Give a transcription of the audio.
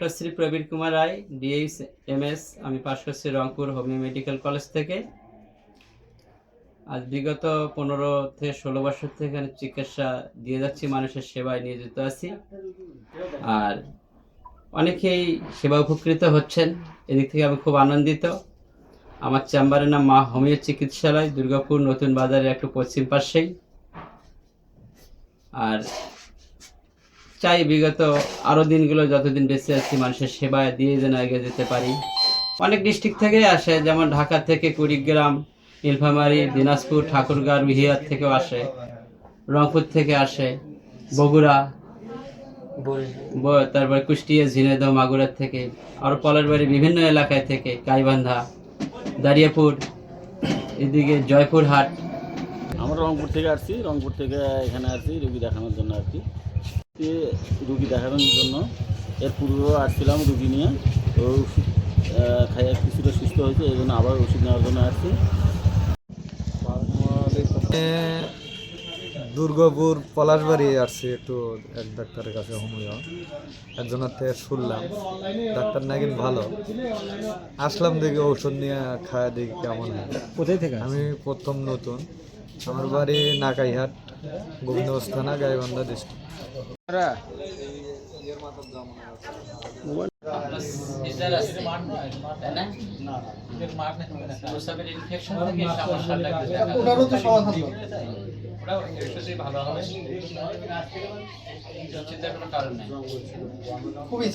Doctor Shri Prabir Kumar Roy DH M S আমি পাশ করছি Rangpur homeo medical college থেকে। আজ বিগত পনেরো থেকে ষোলো বছর থেকে এখানে চিকিৎসা দিয়ে যাচ্ছি, মানুষের সেবায় নিয়োজিত আছি। আর অনেকেই সেবা উপকৃত হচ্ছেন, এদিক থেকে আমি খুব আনন্দিত। আমার চেম্বারের নাম মা হোমিও চিকিৎসালয়, দুর্গাপুর নতুন বাজারের একটু পশ্চিম পাশেই। আর চাই বিগত আরও দিনগুলো যতদিন বেঁচে আছি, মানুষের সেবায় দিয়ে যেন এগিয়ে যেতে পারি। অনেক ডিস্ট্রিক্ট থেকেই আসে, যেমন ঢাকা থেকে কুড়িগ্রাম, নীলফামারী, দিনাজপুর, ঠাকুরগাঁও, রুহিয়ার থেকেও আসে, রংপুর থেকে আসে, বগুড়া তারপরে কুষ্টিয়া, ঝিনাইদহ, মাগুরার থেকে আরও পলের বাড়ি বিভিন্ন এলাকায় থেকে, গাইবান্ধা, দারিয়াপুর, এদিকে জয়পুরহাট। আমরা রংপুর থেকে আসছি, রংপুর থেকে এখানে আসছি, রুগী দেখানোর জন্য আর কি। এ রুগী দেখানোর জন্য। এর পূর্বেও আসছিলাম রুগী নিয়ে। তো ওষুধ খাইয়া কিছুটা সুস্থ হয়েছে এই জন্য আবার ওষুধ নেওয়ার জন্য আসছি। দুর্গাপুর পলাশবাড়ি আসছি একটু এক ডাক্তারের কাছে হোমিও একজনের থেকে শুনলাম ডাক্তার নাকি ভালো। আসলাম দেখি ওষুধ নিয়ে খাওয়া দেখি কেমন হয়। কোথায় থেকে আমি প্রথম নতুন। আমার বাড়ি নাকাইহাট। গোবিন্দগঞ্জ থানা গাইবান্ধা ডিস্ট্রিক্ট খুবই